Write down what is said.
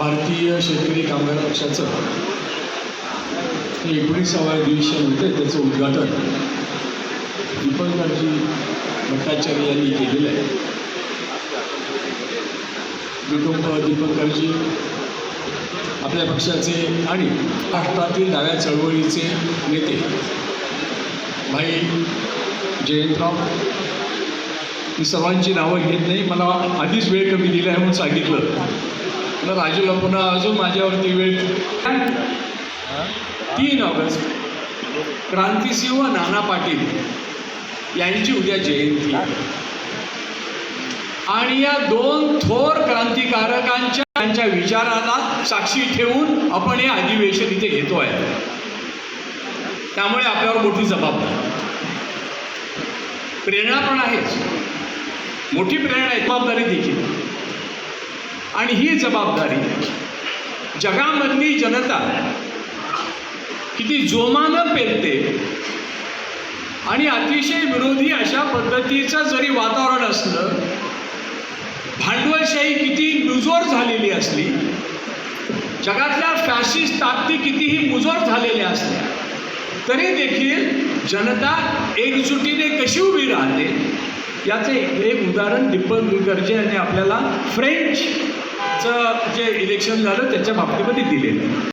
भारतीय शेतकरी कामगार पक्षाचं हे एकोणीसावं होतं त्याचं उद्घाटन दीपंकरजी भट्टाचार्य यांनी केलेलं आहे. दीपक दीपंकरजी आपल्या पक्षाचे आणि राष्ट्रातील डाव्या चळवळीचे नेते भाई जयंतराव मी सर्वांची नावं घेत नाही मला आधीच वेळ कमी दिला आहे म्हणून सांगितलं. मला राजूला पुन्हा अजून माझ्यावरती वेळ तीन ऑगस्ट. क्रांतिसिंह नाना पाटील यांची उद्या जयंती. आणि या दोन थोर क्रांतिकारकांच्या त्यांच्या विचाराला साक्षी ठेवून आपण हे अधिवेशन इथे घेतो आहे त्यामुळे आपल्यावर मोठी जबाबदारी. प्रेरणा पण आहेच. मोठी प्रेरणा आहे जबाबदारी देखील. आणि ही जबाबदारी जगामधली जनता किती जोमानं पेलते आणि अतिशय विरोधी अशा पद्धतीचं जरी वातावरण असलं भांडवलशाही किती मुजोर झालेली असली जगातल्या फॅशिस्ट ताकदी कितीही मुजोर झालेल्या असल्या तरी देखील जनता एकजुटीने कशी उभी राहते? याचे एक उदाहरण दीपक मुखर्जी यांनी आपल्याला फ्रेंचचं जे इलेक्शन झालं त्याच्या बाबतीमध्ये दिलेलं